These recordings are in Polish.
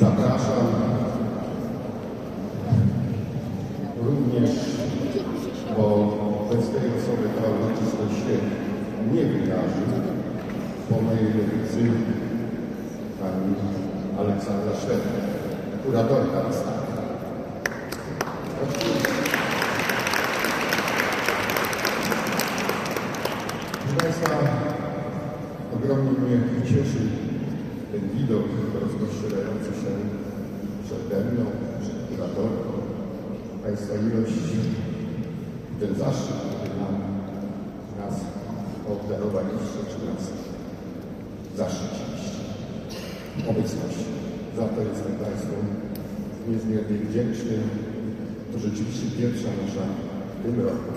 Zapraszam również, bo bez tej osoby ta uroczystość się nie wydarzy. Po mojej lewicy pani Aleksandra Szwedka, kuratorka wystawy. Proszę Państwa, ogromnie mnie cieszy ten widok rozpościerający się przede mną, przed kuratorką. Państwa ilość, ten zaszczyt, który nam nas obdarowaliście, czy nas zaszczyciliście. Obecność. Za to jestem Państwu niezmiernie wdzięczny. To rzeczywiście pierwsza nasza w tym roku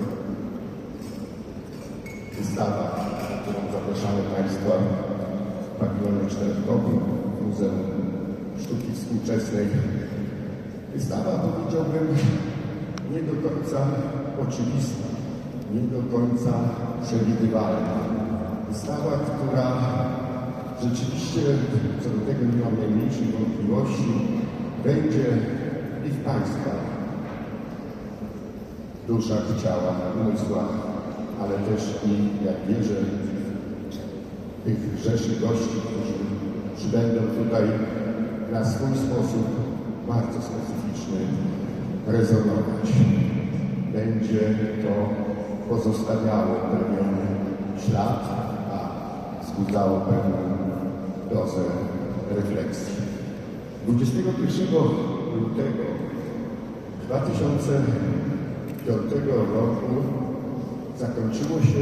wystawa, którą zapraszamy Państwa pawilonie czterotkowym Muzeum Sztuki Współczesnej. Wystawa, powiedziałbym, nie do końca oczywista, nie do końca przewidywalna. Wystawa, która rzeczywiście, co do tego nie mam najmniejszych wątpliwości, będzie i w Państwa duszach, ciałach, umysłach, ale też i, jak wierzę, tych rzeszy gości, którzy przybędą tutaj na swój sposób bardzo specyficzny rezonować. Będzie to pozostawiało pewien ślad, a wzbudzało pewną dozę refleksji. 21 lutego 2005 roku zakończyło się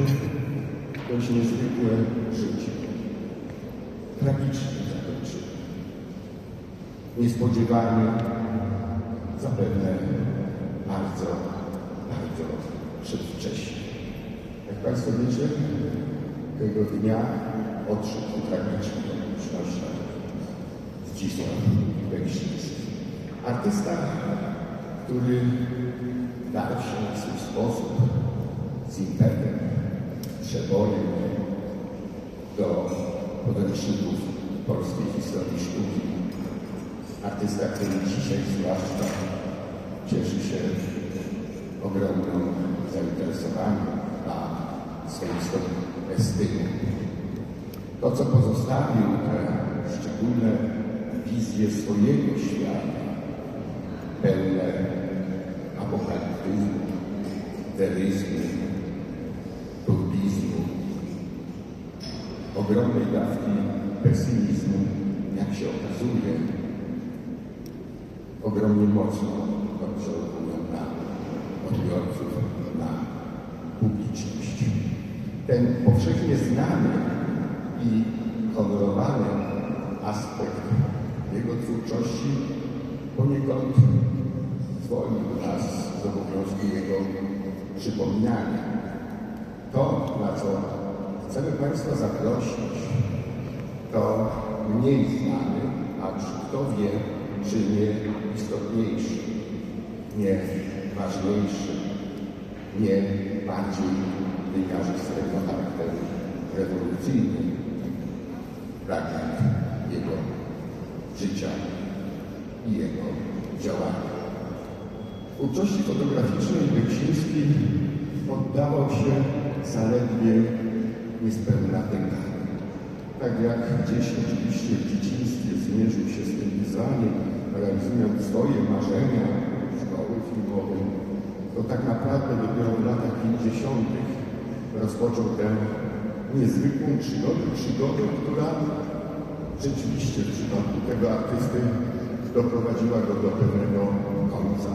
dość niezwykłe życie. Tragicznie zakończyło. Niespodziewanie, zapewne bardzo, bardzo przedwcześnie. Jak Państwo wiecie, tego dnia odszedł w tragicznych okolicznościach Zdzisław Beksiński. Artysta, który darł się na swój sposób z impetem, przebojem do podręczników polskiej historii sztuki. Artysta, który dzisiaj zwłaszcza cieszy się ogromnym zainteresowaniem, a swoistą estymą. To, co pozostawił, te szczególne wizje swojego świata, pełne apokaliptyzmu, deryzmu, turbizmu, ogromnej dawki pesymizmu, jak się okazuje, ogromnie mocno oddziałują na odbiorców, na publiczność. Ten powszechnie znany i honorowany aspekt jego twórczości poniekąd zwolnił nas z obowiązku jego przypominania. To, na co chcemy Państwa zaprosić, to mniej znany, acz kto wie, czy nie istotniejszy, nie ważniejszy, nie bardziej w wymiarze swojego charakteru rewolucyjnym fragment jego życia i jego działania. W twórczości fotograficznej Beksiński poddawał się zaledwie niespełna dekady. Tak jak gdzieś oczywiście w dzieciństwie zmierzył się z tym wyzwaniem, realizując swoje marzenia szkoły filmowej, to tak naprawdę dopiero w latach 50. rozpoczął tę niezwykłą przygodę, przygodę, która rzeczywiście w przypadku tego artysty doprowadziła go do pewnego końca,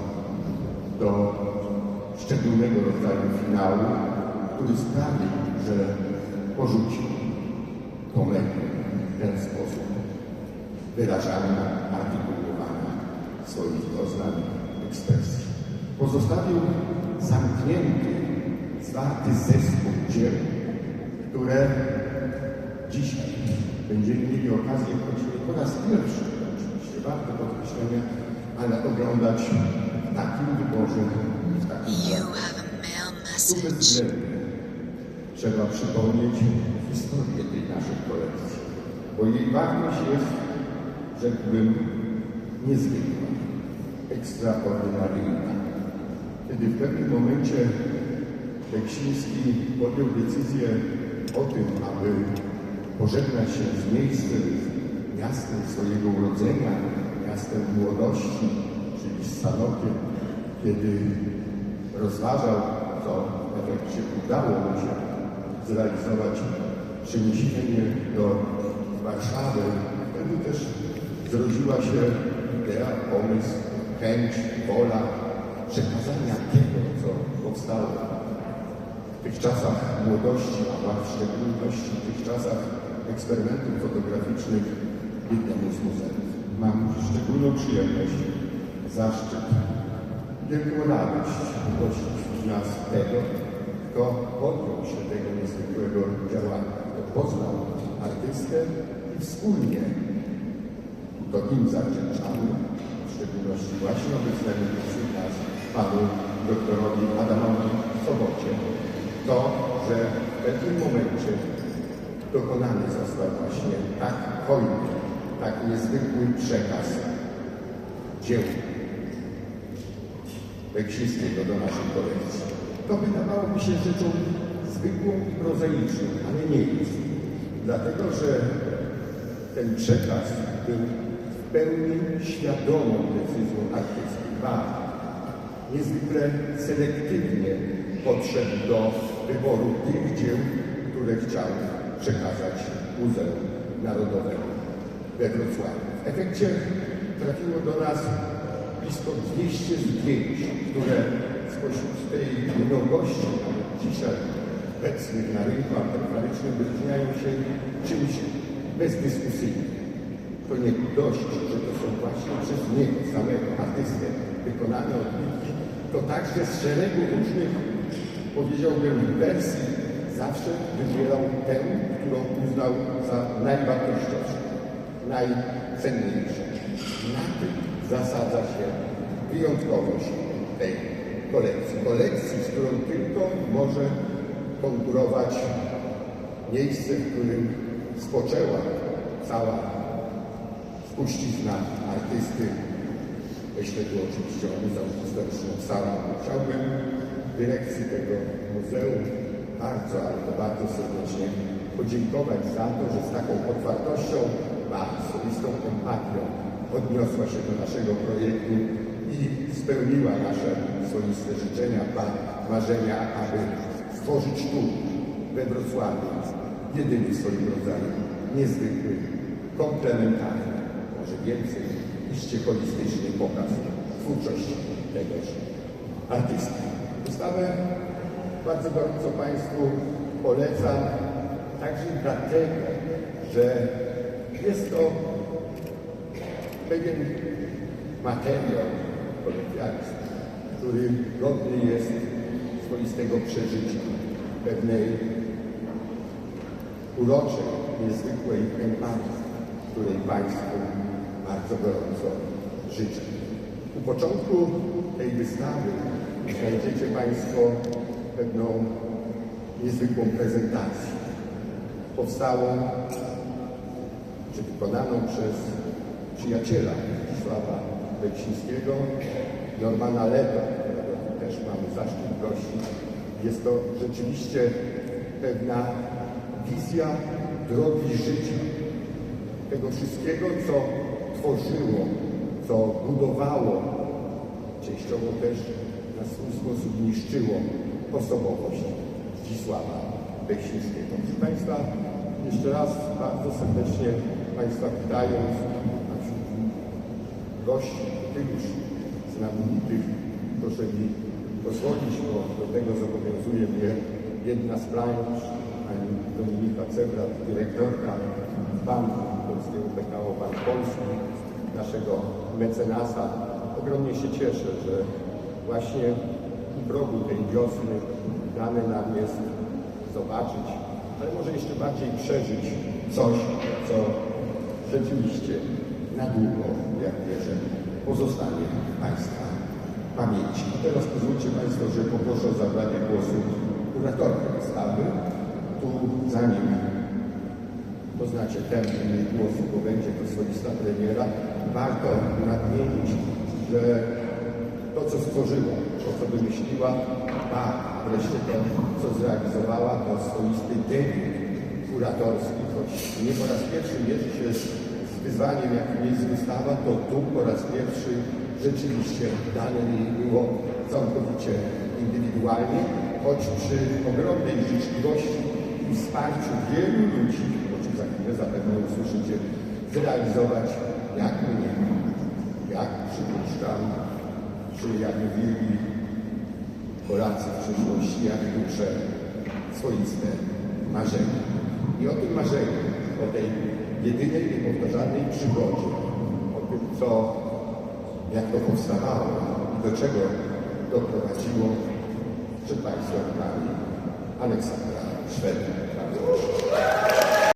do szczególnego rodzaju finału, który sprawił, że porzucił komedię w ten sposób wyrażania, artykułowania swoich doznań, ekspresji. Pozostawił zamknięty, zwarty zespół dzieł, które dzisiaj będziemy mieli okazję, choć nie po raz pierwszy, oczywiście warte podkreślenia, ale oglądać w takim wyborze i w takim You have a mail message. Trzeba przypomnieć historię tej naszej kolekcji, bo jej wartość jest rzekłbym, niezwykła, ekstraordynaryjna. Kiedy w pewnym momencie Beksiński podjął decyzję o tym, aby pożegnać się z miejscem, z miastem swojego urodzenia, miastem młodości, czyli z Sanokiem, kiedy rozważał, co w efekcie udało mu się zrealizować przeniesienie do Warszawy, wtedy też zrodziła się idea, pomysł, chęć, wola przekazania tego, co powstało w tych czasach młodości, a w szczególności w tych czasach eksperymentów fotograficznych jednemu z muzeów. Mam szczególną przyjemność, zaszczyt, wielką radość gościć w nas tego, kto podjął się tego niezwykłego działania, kto poznał artystę i wspólnie to im zawdzięczamy, w szczególności właśnie obecnemu wśród panu doktorowi Adamowi Sobocie, to, że w pewnym momencie dokonany został właśnie tak hojny, tak niezwykły przekaz dzieł Beksińskiego do naszej kolekcji. To wydawałoby się rzeczą zwykłą i prozaiczną, ale nie jest. Dlatego, że ten przekaz był w pełni świadomą decyzją artysty. Ba, niezwykle selektywnie podszedł do wyboru tych dzieł, które chciał przekazać Muzeum Narodowemu we Wrocławiu. W efekcie trafiło do nas blisko 200 zdjęć, które nawet dzisiaj obecnych na rynku antykwaricznym, wyróżniają się czymś bezdyskusyjnym. To nie dość, że to są właśnie przez niego, samego artystę, wykonane odbitki, to także z szeregu różnych, powiedziałbym, wersji zawsze wybierał tę, którą uznał za najwartościowszą, najcenniejszą. Na tym zasadza się wyjątkowość tej kolekcji. Kolekcji, z którą tylko może konkurować miejsce, w którym spoczęła cała spuścizna artysty. Myślę tu oczywiście o Muzeum Historycznym Sarajewie. Chciałbym dyrekcji tego muzeum bardzo, ale to bardzo serdecznie podziękować za to, że z taką otwartością, a swoistą empatią odniosła się do naszego projektu i spełniła nasze swoiste życzenia, marzenia, aby stworzyć tu, we Wrocławiu, jedyny w swoim rodzaju, niezwykły, komplementarny, może więcej, iście holistyczny pokaz twórczości tegoż artysty. Wystawę bardzo gorąco Państwu polecam, także dlatego, że jest to pewien materiał kolekcjonizm, który godny jest swoistego przeżycia, pewnej uroczej, niezwykłej empatii, której Państwu bardzo gorąco życzę. U początku tej wystawy znajdziecie Państwo pewną niezwykłą prezentację. Powstałą, czy wykonaną przez przyjaciela Sława Beksińskiego, Normana Leda, którego też mamy zaszczyt gościć. Jest to rzeczywiście pewna wizja drogi życia, tego wszystkiego, co tworzyło, co budowało, częściowo też na swój sposób niszczyło osobowość Zdzisława Beksińskiego. Proszę Państwa, jeszcze raz bardzo serdecznie Państwa witając gości, tych już znamienitych, proszę mi pozwolić, bo do tego zobowiązuje mnie jedna z plansz, pani Dominika Cebrat, dyrektorka Banku Polskiego PKO Bank Polski, naszego mecenasa. Ogromnie się cieszę, że właśnie u progu tej wiosny dane nam jest zobaczyć, ale może jeszcze bardziej przeżyć coś, co rzeczywiście na długo, jak wierzę, pozostanie w Państwa pamięci. A teraz pozwólcie Państwo, że poproszę o zabranie głosu kuratorkę wystawy. Tu za nim poznacie tempo jej głosu, bo będzie to swoista premiera, warto nadmienić, że to, co stworzyła, to, co wymyśliła, a wreszcie to, co zrealizowała, to swoisty debiut kuratorski, choć nie po raz pierwszy mierzy się wyzwaniem, jakim jest wystawa, to tu po raz pierwszy rzeczywiście dane jej było całkowicie indywidualnie, choć przy ogromnej życzliwości i wsparciu wielu ludzi, o czym za chwilę zapewne usłyszycie, zrealizować jak mnie, jak przypuszczam, czy jak mówili Polacy w przyszłości, jak duże swoiste marzenia. I o tym marzeniu, o tej jedynej, niepowtarzalnej przygodzie, o tym, co, jak to powstawało i do czego doprowadziło, przed Państwem prawie Aleksandra proszę.